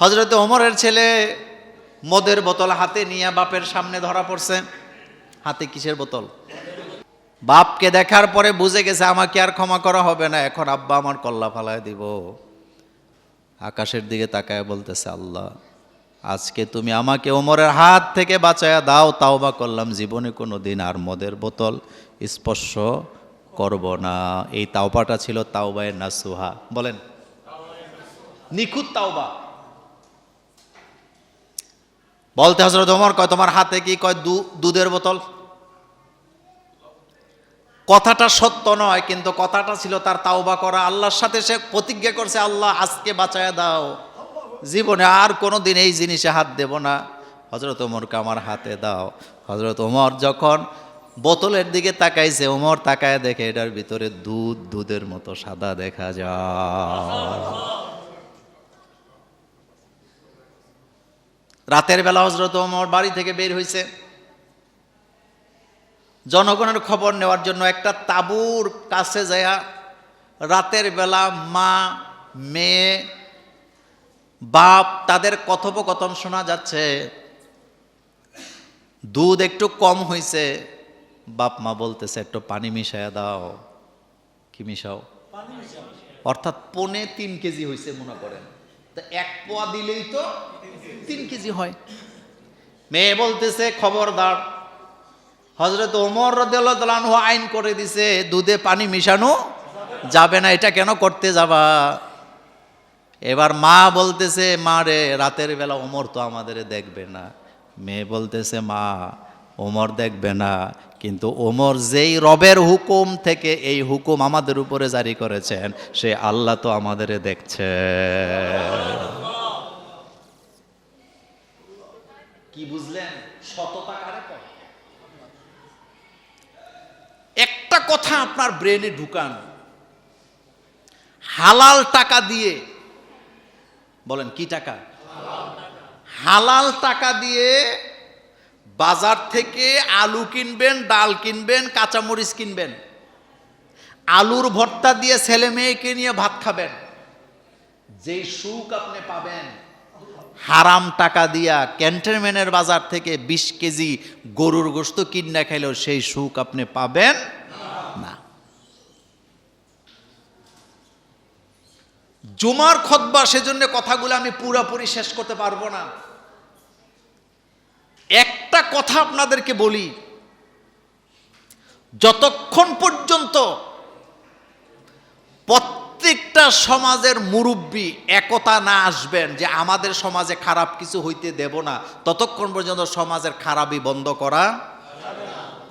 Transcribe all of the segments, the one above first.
হজরত ওমরের ছেলে মদের বোতল হাতে নিয়ে বাপের সামনে ধরা পড়ছে। হাতে কিসের বোতল? বাপকে দেখার পরে বুঝে গেছে আমাকে আর ক্ষমা করা হবে না। এখন আব্বা আমার কল্লা ফালায় দিব। আকাশের দিকে তাকায় বলতেছে, আল্লাহ, আজকে তুমি আমাকে ওমরের হাত থেকে বাঁচায়া দাও। তাও বা করলাম। জীবনে কোনো দিন আর মদের বোতল স্পর্শ করব না। এই তাওবাটা ছিল তাওবায় নাসুহা। বলেন, নিখুঁত তাওবা। বলতে হজরত ওমর কয়, তোমার হাতে কি কয় দুধের বোতল? কথাটা সত্য নয়, কিন্তু কথাটা ছিল তার তাওবা করা। আল্লাহর সাথে সে প্রতিজ্ঞা করছে, আল্লাহ, আজকে বাঁচায় দাও। জীবনে আর কোনো দিন এই জিনিসে হাত দেব না। হজরত ওমরকে আমার হাতে দাও। হজরত ওমর যখন বোতলের দিকে তাকাইছে, ওমর তাকায় দেখে এটার ভিতরে দুধ, দুধের মতো সাদা দেখা যায়। রাতের বেলা হজরত ওমর বাড়ি থেকে বের হয়েছে জনগণের খবর নেওয়ার জন্য একটা তাঁবুর কাছে যায় রাতের বেলা মা, মেয়ে, বাপ তাদের কথোপকথন শোনা যাচ্ছে। দুধ একটু কম হয়েছে বাপ মা বলতেছে, একটু পানি মিশায়া দাও। কি মিশাও? অর্থাৎ পনে তিন কেজি হয়েছে মনে করেন। তা এক পোয়া দিলেই তো তিন কেজি হয়। মেয়ে বলতেছে, খবরদার হজরত ওমর রদানহ আইন করে দিছে, দুধে পানি মিশানো যাবে না, এটা কেন করতে যাবা? এবার মা বলতেছে, মা রে, রাতের বেলা ওমর তো আমাদের দেখবে না। মেয়ে বলতেছে, মা ওমর দেখবে না, কিন্তু ওমর যেই রবের হুকুম থেকে এই হুকুম আমাদের উপরে জারি করেছেন, সে আল্লাহ তো আমাদের দেখছে। কি বুঝলেন? একটা কথা আপনার ব্রেনে ঢুকান। হালাল টাকা দিয়ে, বলেন কি টাকা। হালাল টাকা দিয়ে বাজার থেকে আলু কিনবেন, ডাল কিনবেন, কাঁচামরিচ কিনবেন। আলুর ভর্তা দিয়ে ছেলে মেয়েকে নিয়ে ভাত খাবেন। যেই সুখ আপনি পাবেন, হারাম টাকা দিয়া ক্যান্টনমেন্টের বাজার থেকে বিশ কেজি গরুর গোস্ত কিনা খাইলেও সেই সুখ আপনি পাবেন না। জুমার খতবা সেজন্য কথাগুলো আমি পুরোপুরি শেষ করতে পারব না। কথা আপনাদেরকে বলি, যতক্ষণ পর্যন্ত প্রত্যেকটা সমাজের মুরব্বী একতা না আসবেন যে আমাদের সমাজে খারাপ কিছু হইতে দেব না, ততক্ষণ পর্যন্ত সমাজের খারাপই বন্ধ করা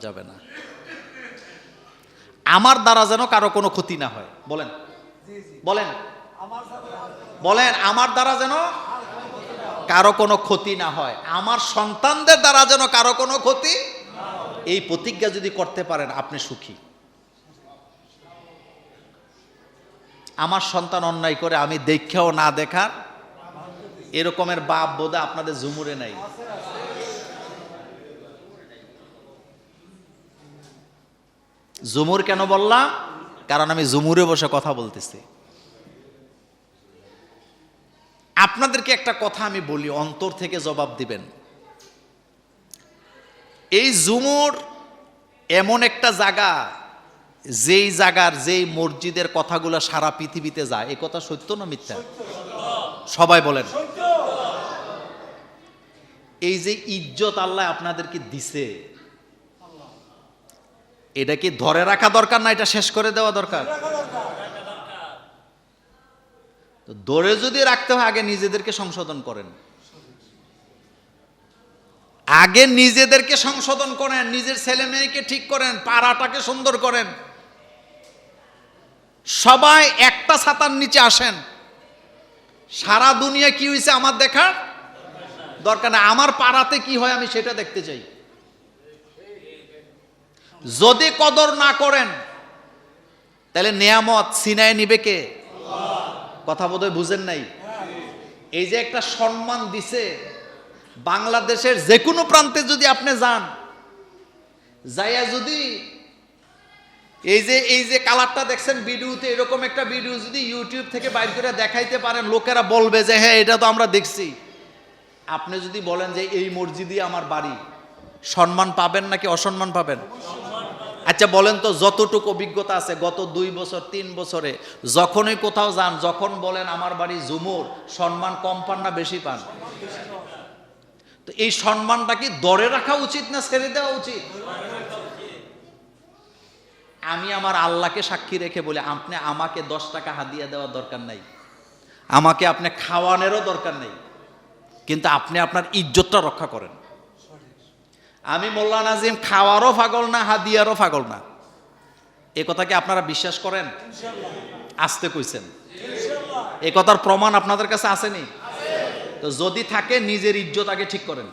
যাবে না। আমার দ্বারা যেন কারও কোনো ক্ষতি না হয়, বলেন। বলেন। বলেন, আমার দ্বারা যেন কারও কোনো ক্ষতি না হয়। আমার সন্তানদের দ্বারা যেন কারও কোনো ক্ষতি এই প্রতিজ্ঞা যদি করতে পারেন, আপনি সুখী। আমার সন্তান অন্যায় করে, আমি দেখেও না দেখার। এরকমের বাপ বোধে আপনাদের জুমুরে নাই। জুমুর কেন বললাম? কারণ আমি জুমুরে বসে কথা বলতেছি। আপনাদেরকে একটা কথা আমি বলি, অন্তর থেকে জবাব দিবেন। এই জুমুর এমন একটা জায়গা, যেই জায়গার, যেই মসজিদের কথাগুলো সারা পৃথিবীতে যায়। এ কথা সত্য না মিথ্যা? সবাই বলেন। এই যে ইজ্জত আল্লাহ আপনাদেরকে দিছে, এটা কি ধরে রাখা দরকার না এটা শেষ করে দেওয়া দরকার? তো ধরে যদি রাখতে হয়, আগে নিজেদেরকে সংশোধন করেন। আগে নিজেদেরকে সংশোধন করেন, নিজের ছেলে মেয়েকে ঠিক করেন, পাড়াটাকে সুন্দর করেন। সবাই একটা ছাতার নিচে আসেন। সারা দুনিয়া কি হয়েছে আমার দেখার? দরকার না আমার পাড়াতে কি হয় আমি সেটা দেখতে চাই। যদি কদর না করেন, তাহলে নেয়ামত সিনায় নিবে কে? কথা বোধহয় বুঝেন নাই? এই যে একটা সম্মান দিছে, বাংলাদেশের যে কোনো প্রান্তে যদি আপনি যান, যাইয়া যদি এই যে এই যে কালারটা দেখছেন ভিডিওতে, এরকম একটা ভিডিও যদি ইউটিউব থেকে বাইর করে দেখাইতে পারেন, লোকেরা বলবে যে হ্যাঁ এটা তো আমরা দেখছি। আপনি যদি বলেন যে, এই মসজিদই আমার বাড়ি। সম্মান পাবেন নাকি অসম্মান পাবেন? আচ্ছা বলেন তো যতটুকু অভিজ্ঞতা আছে, গত দুই বছর, তিন বছরে, যখনই কোথাও যান, যখন বলেন আমার বাড়ি ঝুমুর, সম্মান কম পান না বেশি পান? তো এই সম্মানটা কি দরে রাখা উচিত না ছেড়ে দেওয়া উচিত? আমি আমার আল্লাহকে সাক্ষী রেখে বলি, আপনি আমাকে দশ টাকা হাদিয়া দেওয়ার দরকার নাই। আমাকে আপনি খাওয়ানোরও দরকার নেই। কিন্তু আপনি আপনার ইজ্জতটা রক্ষা করেন। আমি মোল্লা নাজিম খাওয়ারও ফাগল না হাদিয়ারও ফাগল না। এ কথা কি আপনারা বিশ্বাস করেন? আসতে কইছেন। এ কথার প্রমাণ আপনাদের কাছে আসেনি? তো যদি থাকে নিজের ইজ্জত আগে ঠিক করেন।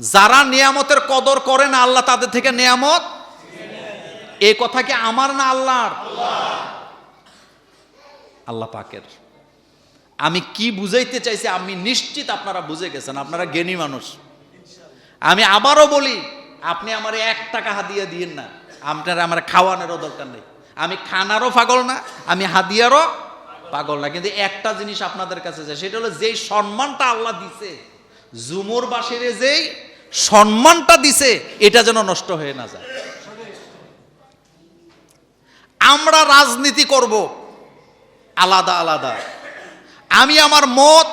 যারা নিয়ামতের কদর করে না আল্লাহ তাদের থেকে নিয়ামত? এই কথা কি আমার না আল্লাহর? আল্লাহ পাকের। আমি কি বুঝাইতে চাইছি, আমি নিশ্চিত আপনারা বুঝে গেছেন, আপনারা জ্ঞানী মানুষ। আমি আবারও বলি, আপনি আমার এক টাকা হাদিয়া দিয়েন না, আপনারা আমার খাওয়ানোরও দরকার নেই। আমি খানারও পাগল না, আমি হাদিয়ারও পাগল না, কিন্তু একটা জিনিস আপনাদের কাছে যায় সেটা হলো যেই সম্মানটা আল্লাহ দিছে, জুমুর বাসিরে যেই সম্মানটা দিছে, এটা যেন নষ্ট হয়ে না যায়। আমরা রাজনীতি করব, আলাদা আলাদা। আমি আমার মত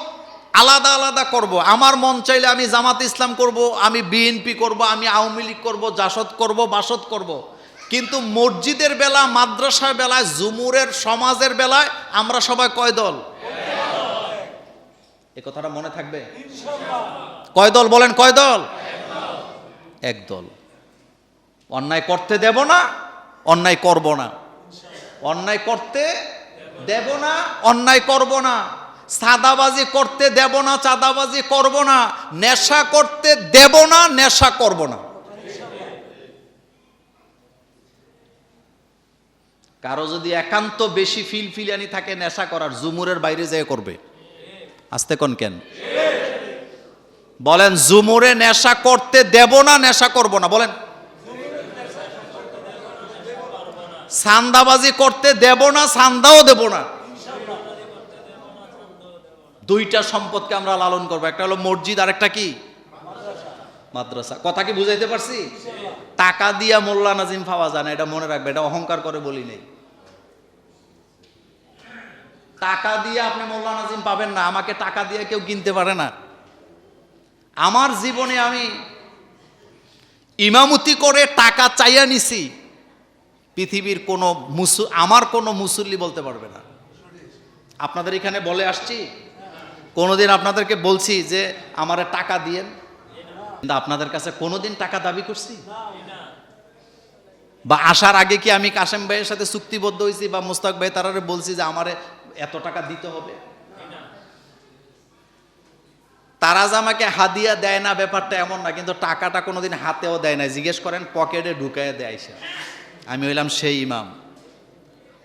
আলাদা আলাদা করব। আমার মন চাইলে আমি জামাত ইসলাম করব, আমি বিএনপি করব, আমি আওয়ামী লীগ করব, জাসদ করব, বাসদ করব। কিন্তু মসজিদের বেলা, মাদ্রাসার বেলায়, জুমুরের সমাজের বেলায় আমরা সবাই কয় দল? এ কথাটা মনে থাকবে? কয় দল বলেন কয় দল? এক দল। অন্যায় করতে দেব না, অন্যায় করব না। অন্যায় করতে দেব না, অন্যায় করব না। সাদাবাজি করতে দেব না, চাঁদাবাজি করব না। নেশা করতে দেব না, নেশা করব না। কারও যদি একান্ত বেশি ফিল ফিলানি থাকে, নেশা করার জুমুরের বাইরে যেয়ে করবে। আসতে কোন কেন? বলেন, জুমুরে নেশা করতে দেব না, নেশা করব না। বলেন, সান্দাবাজি করতে দেব না, সান্দাও দেব না। দুইটা সম্পদকে আমরা লালন করব। একটা হলো মসজিদ আর একটা কি? মাদ্রাসা। কথা কি বুঝাইতে পারছি? টাকা দিয়া মোল্লা নাজিম পাওয়া যায় না, এটা মনে রাখবে, এটা অহংকার করে বলি নেই। টাকা দিয়ে আপনি মোল্লা নাজিম পাবেন না, আমাকে টাকা দিয়ে কেউ কিনতে পারে না। আমার জীবনে আমি ইমামতি করে টাকা চাইয়া নিছি, পৃথিবীর কোনো মুসু, আমার কোনো মুসল্লি বলতে পারবে না। আপনাদের এখানে বলে আসছি কোনোদিন আপনাদেরকে বলছি যে আমারে টাকা দিয়েন। কিন্তু আপনাদের কাছে কোনোদিন টাকা দাবি করছি? বা আসার আগে কি আমি কাশেম ভাইয়ের সাথে চুক্তিবদ্ধ হয়েছি বা মুস্তাক ভাই তারারে বলছি যে আমারে এত টাকা দিতে হবে? তারা যে আমাকে হাদিয়া দেয় না, ব্যাপারটা এমন না, কিন্তু টাকাটা কোনোদিন হাতেও দেয় না। জিজ্ঞেস করেন, পকেটে ঢুকায় দেয় সে। আমি হইলাম সেই ইমাম।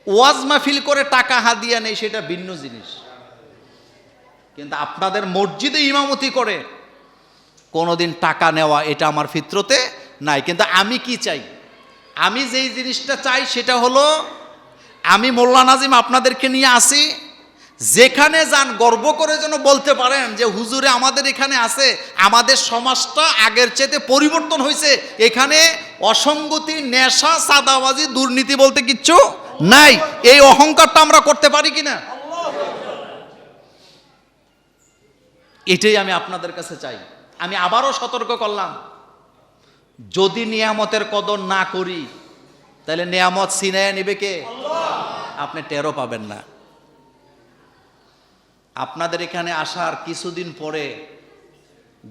ওয়াজ মাহফিল করে টাকা হাদিয়া নেই, সেটা ভিন্ন জিনিস। কিন্তু আপনাদের মসজিদে ইমামতি করে, কোনোদিন টাকা নেওয়া এটা আমার ফিত্রতে নাই। কিন্তু আমি কি চাই? আমি যেই জিনিসটা চাই সেটা হলো, আমি মোল্লা নাজিম আপনাদেরকে নিয়ে আসি, যেখানে যান গর্ব করে যেন বলতে পারেন যে, হুজুরে, আমাদের এখানে আছে, আমাদের সমাজটা আগের চেয়ে পরিবর্তন হয়েছে। এখানে অসঙ্গতি, নেশা সাদাবাজি দুর্নীতি বলতে কিচ্ছু নাই। এই অহংকারটা আমরা করতে পারি কিনা? এটাই আমি আপনাদের কাছে চাই। আমি আবারও সতর্ক করলাম যদি নিয়ামতের কদর না করি তাহলে নিয়ামত সিনায় নিবে কে? আপনি টেরো পাবেন না। আপনাদের এখানে আসার কিছুদিন পরে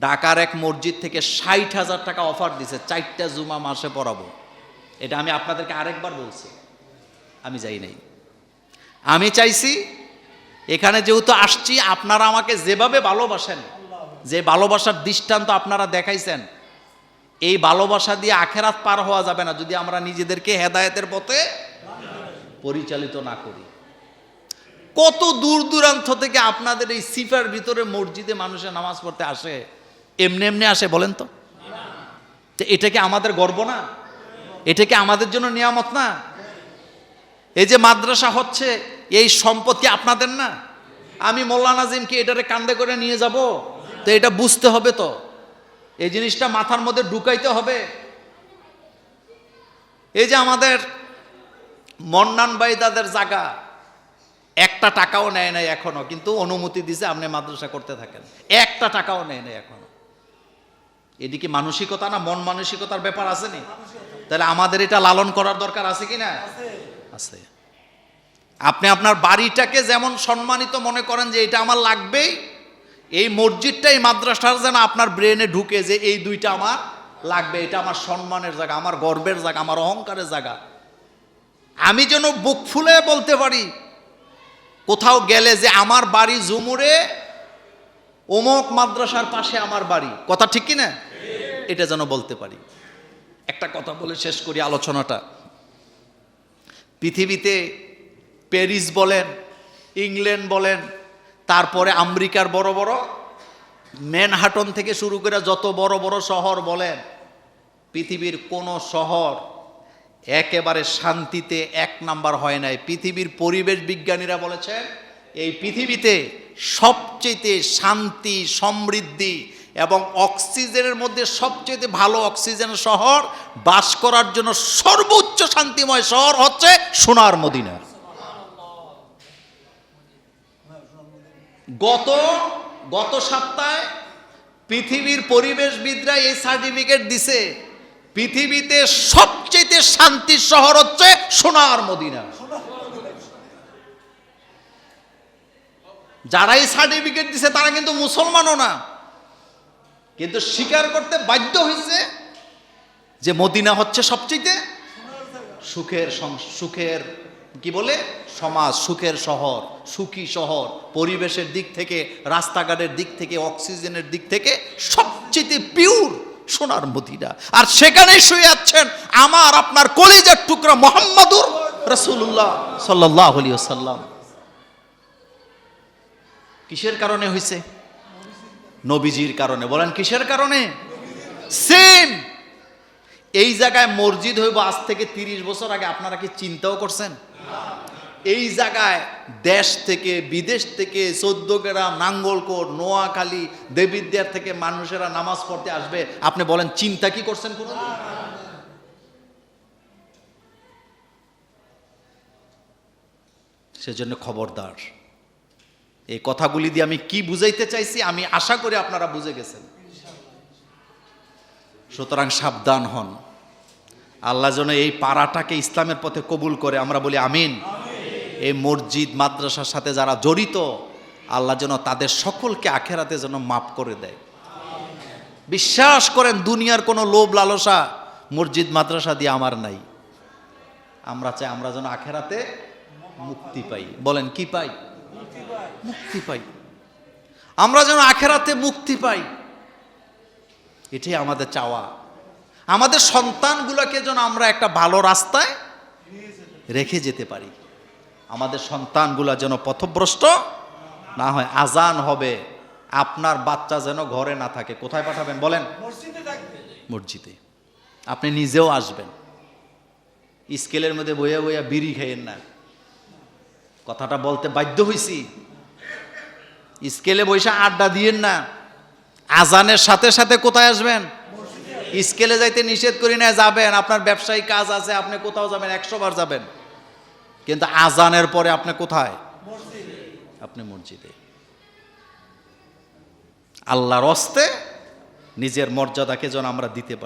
ঢাকার এক মসজিদ থেকে ষাট হাজার টাকা অফার দিছে চারটা জুমা মাসে পড়াবো। এটা আমি আপনাদেরকে আরেকবার বলছি। আমি যাই নাই। আমি চাইছি এখানে যেহেতু আসছি, আপনারা আমাকে যেভাবে ভালোবাসেন, যে ভালোবাসার দৃষ্টান্ত আপনারা দেখাইছেন, এই ভালোবাসা দিয়ে আখেরাত পার হওয়া যাবে না, যদি আমরা নিজেদেরকে হেদায়েতের পথে পরিচালিত না করি। কত দূর দূরান্ত থেকে আপনাদের এই সিফার ভিতরে মসজিদে মানুষের নামাজ পড়তে আসে, এমনি এমনি আসে, বলেন তো? এটা কি আমাদের গর্ব না? এটা কি আমাদের জন্য নিয়ামত না? এই যে মাদ্রাসা হচ্ছে এই সম্পদ কি আপনাদের না? আমি মোল্লা নাজিমকে এটারে কান্দে করে নিয়ে যাব, তো এটা বুঝতে হবে তো। এই জিনিসটা মাথার মধ্যে ঢুকাইতে হবে। এই যে আমাদের মন্নান ভাই তাদের জায়গা, একটা টাকাও নেয় নাই এখনও, কিন্তু অনুমতি দিছে আপনি মাদ্রাসা করতে থাকেন। একটা টাকাও নেয় নাই এখনও। এদিকে মানসিকতা না, মন মানসিকতার ব্যাপার আছে নি? তাহলে আমাদের এটা লালন করার দরকার আছে কি না আছে। আপনি আপনার বাড়িটাকে যেমন সম্মানিত মনে করেন যে এটা আমার লাগবেই, এই মসজিদটাই মাদ্রাসার যেন আপনার ব্রেনে ঢুকে যে এই দুইটা আমার লাগবে, এটা আমার সম্মানের জায়গা, আমার গর্বের জায়গা, আমার অহংকারের জায়গা। আমি যেন বুক ফুলে বলতে পারি, কোথাও গেলে যে আমার বাড়ি জুমুরে ওমক মাদ্রাসার পাশে আমার বাড়ি। কথা ঠিক কি না এটা যেন বলতে পারি। একটা কথা বলে শেষ করি আলোচনাটা। পৃথিবীতে প্যারিস বলেন, ইংল্যান্ড বলেন, তারপরে আমেরিকার বড় বড়, ম্যানহাটন থেকে শুরু করে যত বড় বড় শহর বলেন, পৃথিবীর কোনো শহর একেবারে শান্তিতে এক নাম্বার হয় নাই। পৃথিবীর পরিবেশ বিজ্ঞানীরা বলেছেন, এই পৃথিবীতে সবচেয়ে শান্তি, সমৃদ্ধি এবং অক্সিজেনের মধ্যে সবচেয়ে ভালো অক্সিজেন শহর বাস করার জন্য সর্বোচ্চ শান্তিময় শহর হচ্ছে সোনার মদিনা। গত গত সপ্তাহে পৃথিবীর পরিবেশবিদরা এই সার্টিফিকেট দিছে, পৃথিবীতে সবচেয়ে শান্তির শহর হচ্ছে সোনার মদিনা। যারা এই সার্টিফিকেট দিছে তারা কিন্তু মুসলমানও না। কিন্তু স্বীকার করতে বাধ্য হয়েছে যে মদিনা হচ্ছে সবচেয়ে সুখের সুখের কি বলে? সমাজ, সুখের শহর, সুখী শহর, পরিবেশের দিক থেকে, রাস্তাঘাটের দিক থেকে, অক্সিজেনের দিক থেকে সবচেয়ে পিওর সোনার মদিনা। আর সেখানে শুয়ে আছেন আমার, আপনার কলেজের টুকরা মোহাম্মদুর রসুল্লাহ সাল্লাহ সাল্লাম কিসের কারণে হয়েছে নবীজির কারণে। বলেন, কিসের কারণে? সেম এই জায়গায় মসজিদ হইব আজ থেকে তিরিশ বছর আগে, আপনারা কি চিন্তাও করছেন? এই জায়গায় দেশ থেকে, বিদেশ থেকে চোদ্দ গ্রাম নাঙ্গলকোট নোয়াখালী, দেবিদ্যার থেকে মানুষেরা নামাজ পড়তে আসবে। আপনি বলেন, চিন্তা কি করছেন কোনো সেজন্য খবরদার। এই কথাগুলি দিয়ে আমি কি বুঝাইতে চাইছি, আমি আশা করি আপনারা বুঝে গেছেন। সুতরাং সাবধান হন। আল্লাহ যেন এই পাড়াটাকে ইসলামের পথে কবুল করে। আমরা বলি আমিন। এই মসজিদ, মাদ্রাসার সাথে যারা জড়িত, আল্লাহ যেন তাদের সকলকে আখেরাতে যেন মাফ করে দেয়। বিশ্বাস করেন, দুনিয়ার কোনো লোভ লালসা মসজিদ, মাদ্রাসা দিয়ে আমার নাই। আমরা চাই আমরা যেন আখেরাতে মুক্তি পাই। বলেন, কি পাই? মুক্তি পাই। আমরা যেন আখেরাতে মুক্তি পাই। এটাই আমাদের চাওয়া। আমাদের সন্তানগুলোকে যেন আমরা একটা ভালো রাস্তায় রেখে যেতে পারি। আমাদের সন্তানগুলো যেন পথভ্রষ্ট না হয় আজান হবে। আপনার বাচ্চা যেন ঘরে না থাকে। কোথায় পাঠাবেন বলেন? মসজিদে আপনি নিজেও আসবেন। স্কেলের মধ্যে বইয়া বইয়া বিড়ি খাইয়েন না। কথাটা বলতে বাধ্য হইছি। স্কেলে বৈশা আড্ডা দিয়েন না। আজানের সাথে সাথে কোথায় আসবেন? স্কেলে যাইতে নিষেধ করি না যাবেন। আপনার ব্যবসায়ী কাজ আছে আপনি কোথাও যাবেন একশো বার যাবেন। কিন্তু আজানের পরে আপনি কোথায়? আপনি মসজিদে। আল্লাহর অস্তে নিজের মর্যাদাকে যেন আমরা দিতে পারি।